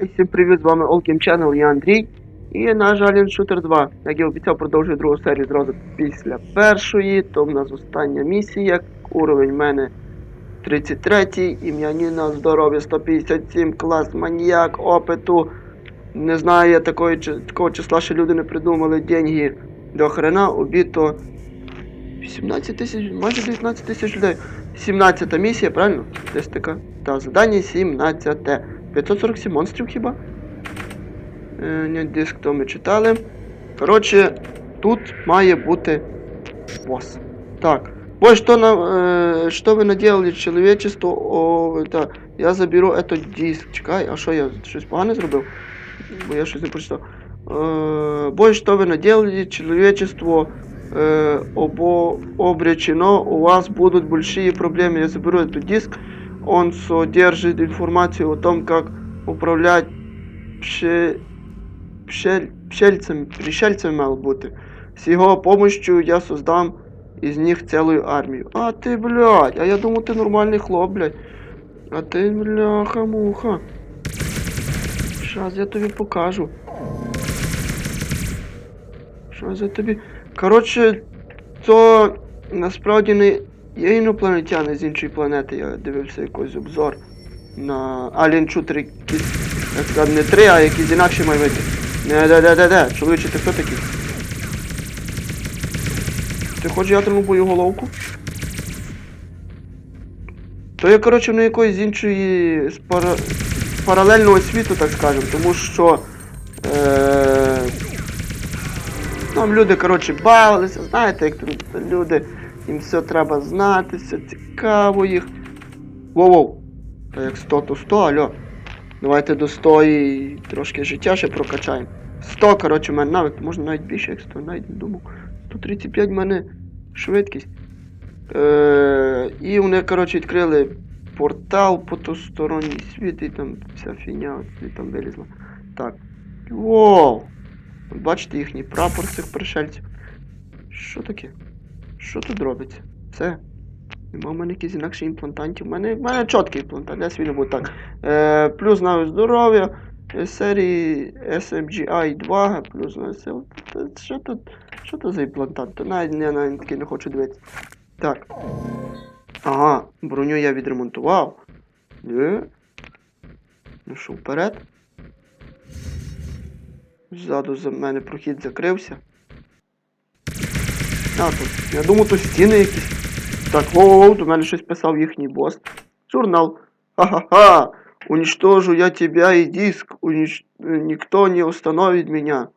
Всім привіт, з вами Олкім Channel, я Андрій. І наш Alien Shooter 2. Як я обіцяв, продовжую другу серію зразу після першої. То в нас остання місія. Уровень в мене 33, ім'я Ніна, здоров'я 157, клас маніяк, опиту. Не знаю, я такої, такого числа ще люди не придумали. Деньги до хрена, убито 17 тисяч, майже 19 тисяч людей. 17 місія, правильно? Десь така. Так, завдання 17. 547 монстрів хіба? Е, ні, диск то ми читали. Коротше, тут має бути босс. Так. Ой, что, на, э, что вы наделали человечеству? О, да, я заберу этот диск. Чекай, а що я щось погане зробив? Бо я щось не прочитав. Э, бой, что вы наделали человечеству? Э, обо, обречено, у вас будут большие проблемы. Я заберу этот диск. Он содержит информацию о том, как управлять пше, пшель, пшельцем, пришельцем мав бути. С его помощью я создам из них целую армию. А ты, блядь, а я думал, ты нормальный хлоп, блядь. А ти, бляха-муха. Щас я тобі покажу. Щас я тобі. Коротше, то насправді не є інопланетяни з іншої планети. Я дивився якийсь обзор на Alien Shooter як сказати, не три, а якісь інакші бути. Не, де, де, де, де, чоловіче, ти хто такий? Ти хочеш ядерну боєголовку? То я, коротше, на якоїсь з іншої з пара... паралельного світу, так скажемо, тому що. Е... Там люди, коротше, бавилися, знаєте, як люди, їм все треба знати, все цікаво їх. Воу-воу. Та як 100, то 100, алло. Давайте до 100 і трошки життя ще прокачаємо. 100, коротше, в мене навик, можна навіть більше, як 100, навіть не думав. 135 в мене швидкість. Е, і вони, коротше, відкрили портал потусторонній світ, і там вся фігня там вилізла. Так. Воу! Бачите їхній прапор цих пришельців. Що таке? Що тут робиться? Це. Нема в мене якісь інакші імплантантів. У мене, в мене чіткий імплантант, свій не буду так. Е, плюс знаю здоров'я. е, Серії SMGI 2, плюс знаю сил. Що тут? Що то за імплантант? Навіть я навіть таки не хочу дивитися. Так. Ага, броню я відремонтував. Е. Ну що, вперед. Ззаду за мене прохід закрився. А, тут. Я думав, тут стіни якісь. Так, воу, до мене щось писав їхній бос. Журнал. Ха-ха-ха! Уничтожу я тебя и диск. Унич... Никто не установит меня.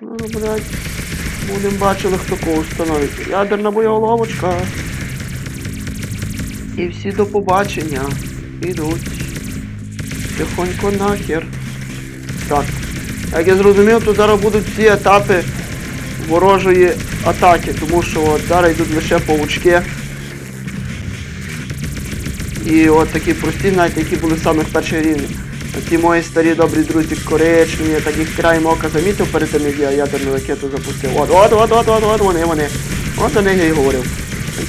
Ну, блядь. Будем бачили, хто кого установить. Ядерна боєголовочка. І всі до побачення. Ідуть. Тихонько нахер. Так. Як я зрозумів, то зараз будуть всі етапи ворожої атаки, тому що от зараз йдуть лише павучки. І от такі прості, навіть які були самих перших рівнів. Ті мої старі добрі друзі коричневі, так їх краєм ока замітив перед тим, як я ядерну ракету запустив. От, от, от, от, от, от, вони, вони. От до них я й говорив.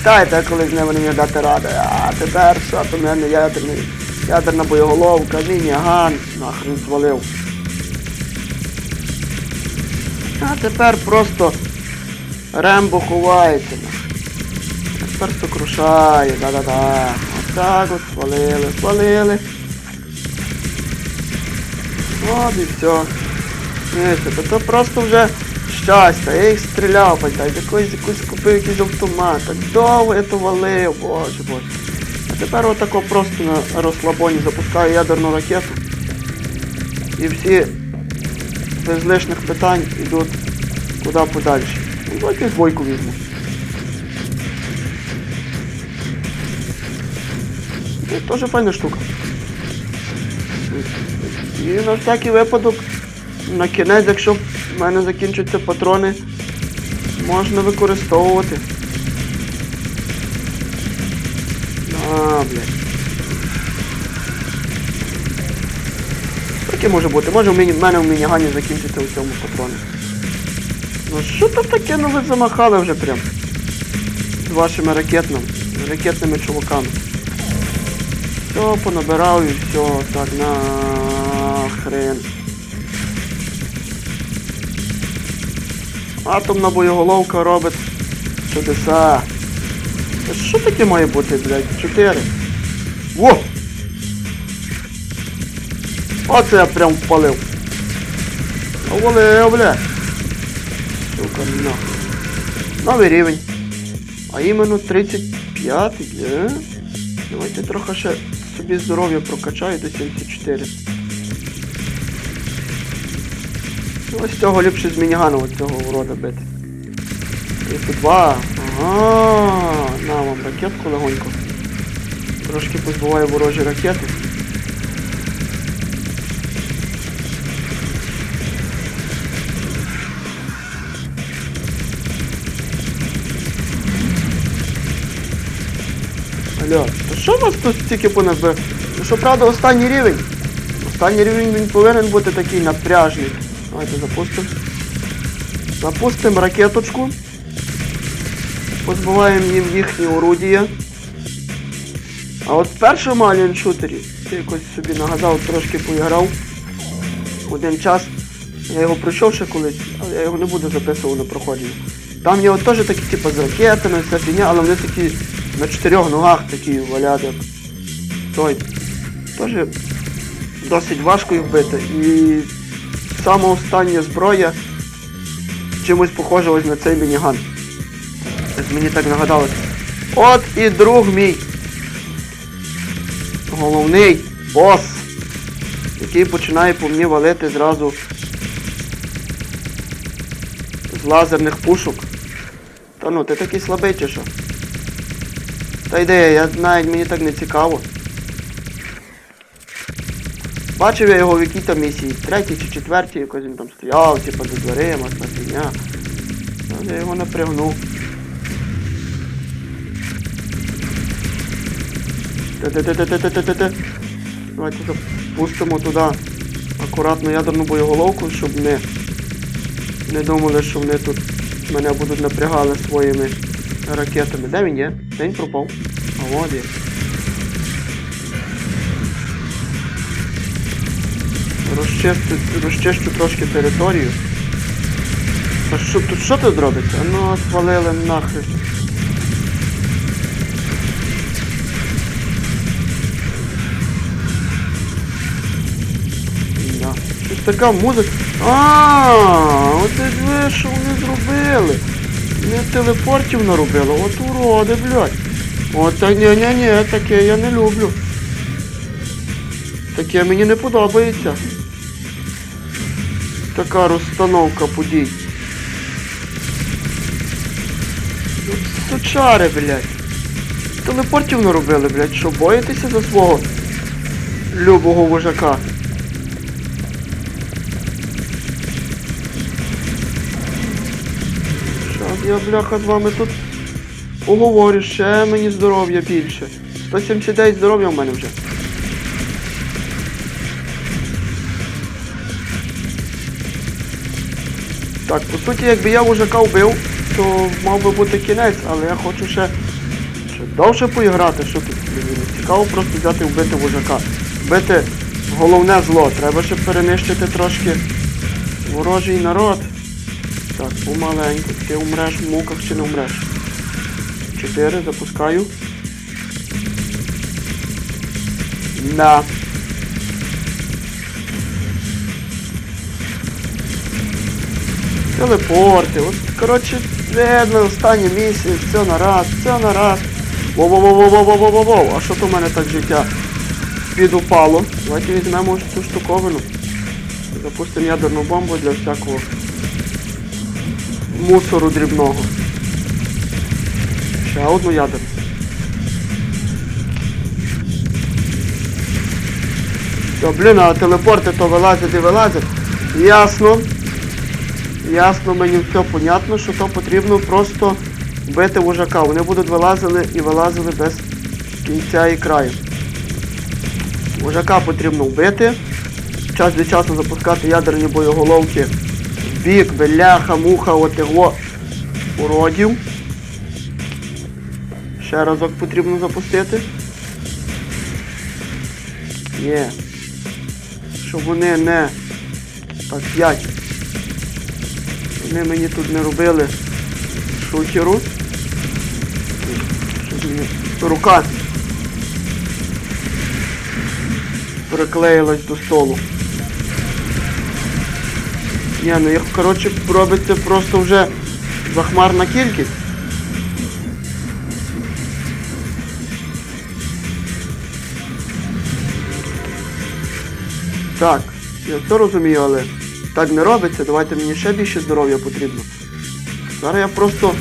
Пам'ятаєте, коли з ними міг дати ради. А тепер що то в мене ядерний, ядерна боєголовка, міні-ган, нахрен звалив. А тепер просто Рембо ховається. Тепер сокрушає, да-да-да. Отак от свалили, свалили. От і все. Знаєте, то, то просто вже щастя. Я їх стріляв, пам'ятаєте, якось якусь купив якийсь автомат. Так довго я то валив, боже боже. А тепер отако просто на розслабоні запускаю ядерну ракету. І всі без лишних питань йдуть куди подальше. Ну, давайте двойку візьму. Це теж файна штука. І на всякий випадок, на кінець, якщо в мене закінчаться патрони, можна використовувати. А, блядь. Таке може бути. Може в, мене в мінігані закінчиться у цьому патроні. Ну що то таке, ну ви замахали вже прям. З вашими ракетними, ракетними чуваками. Все понабирав і все, так нахрен. Атомна боєголовка робить чудеса. Що таке має бути, блядь? Чотири. Во! Оце я прям впалив. Овалив, бля. Сука, на. Новий рівень. А іменно 35, бля. Давайте трохи ще собі здоров'я прокачаю до 74. Ну, ось цього ліпше з мінігана ось цього урода бити. 32. Ага, на вам ракетку легонько. Трошки позбуваю ворожі ракети. То що вас тут стільки поназбив? Ну що правда останній рівень? Останній рівень він повинен бути такий напряжний. Давайте запустимо. Запустимо ракеточку. Позбиваємо їм їхні орудія. А от в першому Alien шутері, я якось собі нагадав, трошки поіграв. Один час. Я його пройшов ще колись, але я його не буду записувати на проходження. Там є от теж такі типу з ракетами, вся фігня, але вони такі на чотирьох ногах такі валять. як Той. Теж досить важко їх бити. І сама остання зброя чимось похожа ось на цей мініган. Мені так нагадалось. От і друг мій. Головний бос, який починає по мені валити зразу з лазерних пушок. Та ну, ти такий слабий чи що? Та йди, я навіть мені так не цікаво. Бачив я його в якій там місії, третій чи четвертій, якось він там стояв, типа до дверима, фігня. Ну, Я його напрягнув. Те-те-те-те-те-те-те-те. Давайте запустимо туди акуратно ядерну боєголовку, щоб не, не думали, що вони тут мене будуть напрягали своїми ракетами. Де він є? Де він пропав? А от розчищу трошки територію. А що тут що тут робиться? Ну, свалили нахрен. Да. Щось така музика. А, от і ви, що вони зробили. Не телепортів наробили, от уроди, блядь. От та ні, ні, ні, таке я не люблю. Таке мені не подобається. Така розстановка подій. Сучари, блядь. Телепортів наробили, блядь. Що, боїтеся за свого любого вожака? Я, бляха, з вами тут поговорю, ще мені здоров'я більше. 179 здоров'я в мене вже. Так, по суті, якби я вожака вбив, то мав би бути кінець, але я хочу ще, ще довше поіграти, що тут цікаво просто взяти і вбити вожака. Вбити головне зло, треба ще перенищити трошки ворожий народ. Так, помаленьку, ти умреш в муках чи не умреш. Чотири, запускаю. На. Телепорти, от, коротше, видно, останнє місце, все на раз, все на раз. Воу-воу-воу-воу-воу-воу-воу, а що то в мене так життя підупало? Давайте візьмемо цю штуковину. Запустимо ядерну бомбу для всякого мусору дрібного. Ще одну ядерну. Та, блін, а телепорти то вилазять і вилазять. Ясно. Ясно, мені все понятно, що то потрібно просто бити вожака. Вони будуть вилазили і вилазили без кінця і краю. Вожака потрібно вбити. Час від часу запускати ядерні боєголовки бік, беляха, муха, от його уродів. Ще разок потрібно запустити. Є. Щоб вони не. Так, п'ять. Вони мені тут не робили шухеру. Рука. Приклеїлась до столу. Ні, ну їх, коротше, робиться просто вже захмарна кількість. Так, я все розумію, але так не робиться. Давайте мені ще більше здоров'я потрібно. Зараз я просто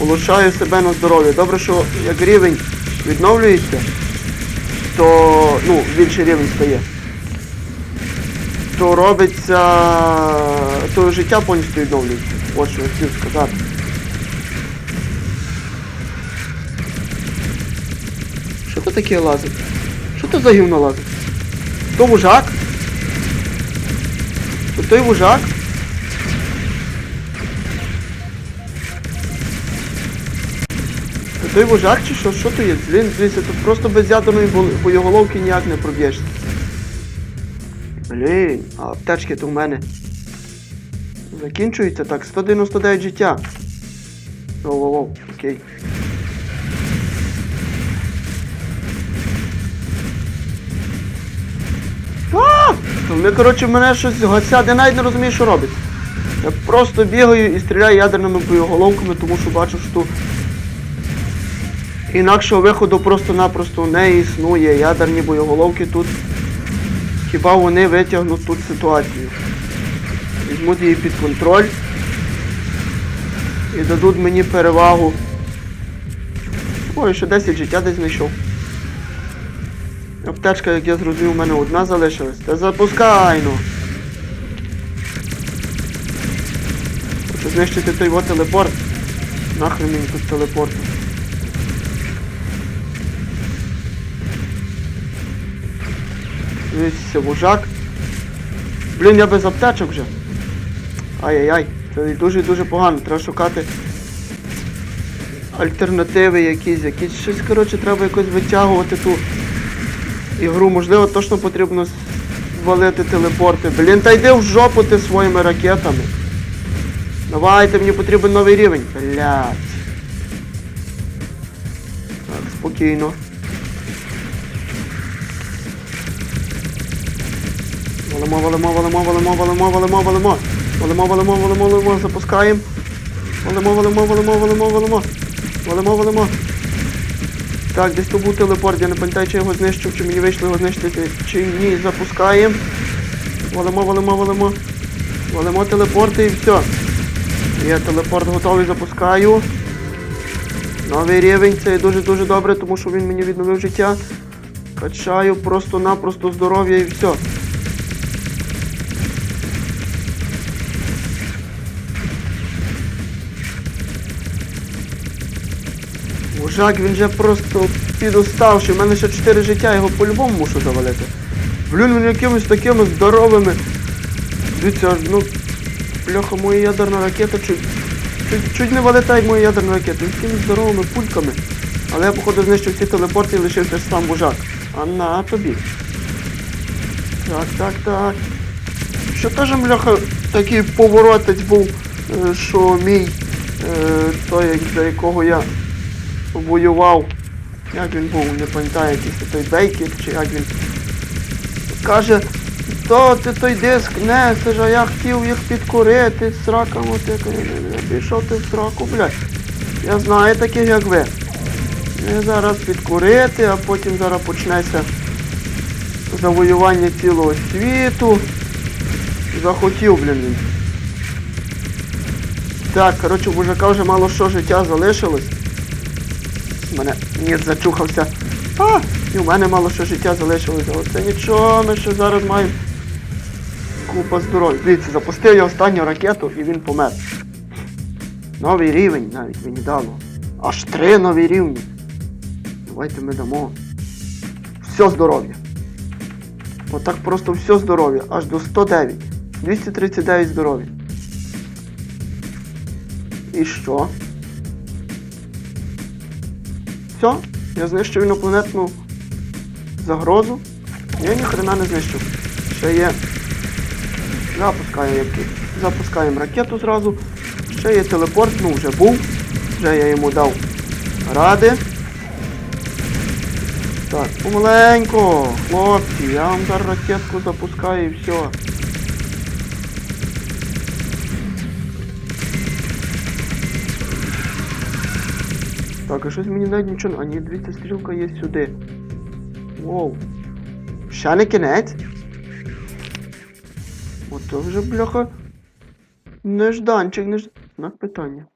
улучшаю себе на здоров'я. Добре, що як рівень відновлюється, то ну, більший рівень стає. То робиться. то життя повністю відновлюється. От що я хотів сказати. Що то таке лазить? Що то за гівно лазить? То вужак? То той вужак? То той вожак чи що? Що то є? Блін, дивіться, тут просто без ядерної бо- боєголовки ніяк не проб'єшся. Блін, а аптечки то в мене. Закінчується так, 199 життя. Воу-воу-воу, окей. Вони, коротше, мене щось гасять, я навіть не розумію, що робить. Я просто бігаю і стріляю ядерними боєголовками, тому що бачу, що тут інакшого виходу просто-напросто не існує. Ядерні боєголовки тут. Хіба вони витягнуть тут ситуацію? Візьмуть її під контроль і дадуть мені перевагу. Ой, ще 10 життя десь знайшов. Аптечка, як я зрозумів, у мене одна залишилась. Та запускай ну. Хочу знищити той його телепорт. Нахрен мені тут телепорт. Дивіться, вожак. Блін, я без аптечок вже. Ай-яй-яй, це дуже-дуже погано. Треба шукати альтернативи якісь, якісь щось, коротше, треба якось витягувати ту ігру. Можливо, точно потрібно звалити телепорти. Блін, та йди в жопу ти своїми ракетами. Давайте, мені потрібен новий рівень. Блять. Так, спокійно. Валимо, валимо, валимо, валимо, валимо, валимо, валимо. Валимо, валимо, валимо, валимо, запускаємо. Валимо, валимо, валимо, валимо, валимо. Валимо, валимо. Так, десь тут був телепорт, я не пам'ятаю, чи його знищив, чи мені вийшло його знищити, чи ні. Запускаємо. Валимо, валимо, валимо. Валимо телепорти і все. Я телепорт готовий, запускаю. Новий рівень, це дуже-дуже добре, тому що він мені відновив життя. Качаю просто-напросто здоров'я і все. Мужак, він же просто підуставший. У мене ще 4 життя, його по-любому мушу завалити. Блін, він якимись такими здоровими. Дивіться, ну. Бляха, моя ядерна ракета чуть. Чуть, чуть не вилетає моя ядерна ракета. Він такими здоровими пульками. Але я, походу, знищив всі телепорти і лишився сам вожак. А на тобі. Так, так, так. Що теж, бляха, такий поворотець був, е, що мій, е, той, за якого я воював. Як він був, не пам'ятаю, якийсь той бейкер, чи як він. Каже, то ти той диск несеш, а я хотів їх підкурити, срака мотика. Пішов ти в сраку, блядь. Я знаю таких, як ви. Не зараз підкурити, а потім зараз почнеться завоювання цілого світу. Захотів, блін. він. Так, коротше, мужика вже мало що життя залишилось. У мене ніс зачухався. А, і у мене мало що життя залишилося. Оце нічого, ми ще зараз маємо купа здоров'я. Дивіться, запустив я останню ракету і він помер. Новий рівень навіть мені дало. Аж три нові рівні. Давайте ми дамо. Все здоров'я. Отак просто все здоров'я. Аж до 109. 239 здоров'я. І що? Все, я знищив інопланетну загрозу. Я ніхрена не знищив. Ще є. Запускаємо як. Запускаємо ракету зразу. Ще є телепорт, ну вже був. Вже я йому дав ради. Так, помаленько, хлопці, я вам зараз ракетку запускаю і все. Так, а щось мені навіть нічого. А ні, дивіться, стрілка є сюди. Воу. Ще не кінець. Ото вже, бляха. Нежданчик, неж... Знак питання.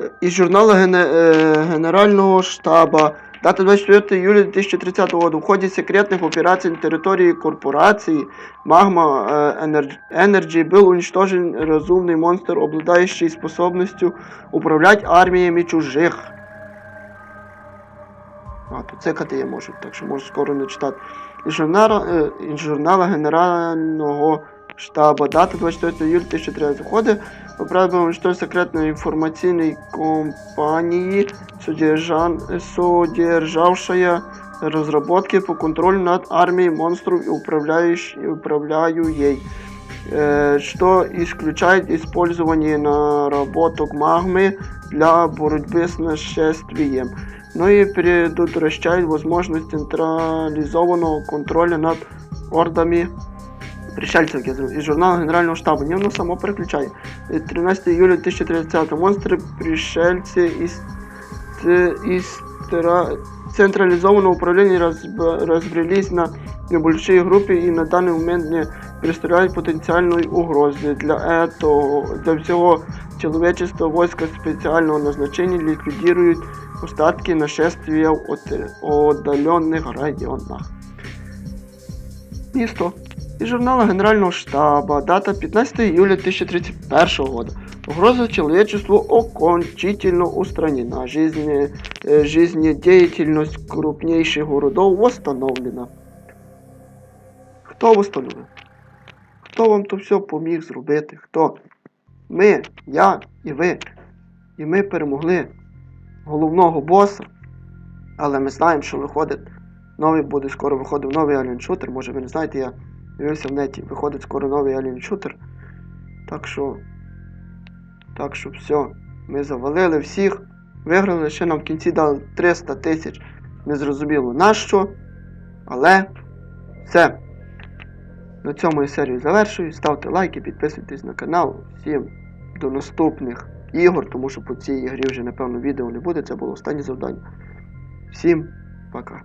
Е, Із журналу е, Генерального штаба. Дата 24 июля 2030 года. В ході секретних операцій на території корпорації Magma Energy был уничтожен разумный монстр, обладающий способностью управлять арміями чужих. А, тут цикати я можу, так що можу скоро не читати. Із журнала, із журнала Генерального штаба. Дата 24 июля 2003 года. Поправимо, что секретной информационной компании, содержан, содержавшая разработки по контролю над армией монстров и управляющ, и управляю ей. Э, что исключает использование наработок магмы для борьбы с нашествием, но и предотвращает возможность централизованного контроля над ордами пришельцев я зрозумів, із журналу Генерального штабу. Ні, воно само переключає. Е, 13 июля 2030 Монстри пришельці із, ц- із тера- централизованного управления разб- разбрелись на небольшие группы и на данный момент не представляют потенциальной угрозы. Для этого, для всего человечества войска специального назначения ликвидируют остатки нашествия в от- отдаленных районах. Місто. Из журнала Генерального штаба, дата 15 июля 2031 года. Угроза человечеству окончательно устранена. Жизнь, э, жизнедеятельность крупнейших городов восстановлена. Хто восстановив? Хто вам то все поміг зробити? Хто? Ми, я і ви. І ми перемогли головного боса. Але ми знаємо, що виходить новий буде скоро виходив новий Shooter. Може ви не знаєте, я дивився в неті, виходить скоро новий Alien Shooter. Так що. Так що все. Ми завалили всіх. Виграли, ще нам в кінці дали 300 тисяч. Незрозуміло на що. Але все. На цьому я серію завершую. Ставте лайки, підписуйтесь на канал. Всім до наступних ігор, тому що по цій ігрі вже напевно відео не буде. Це було останнє завдання. Всім пока.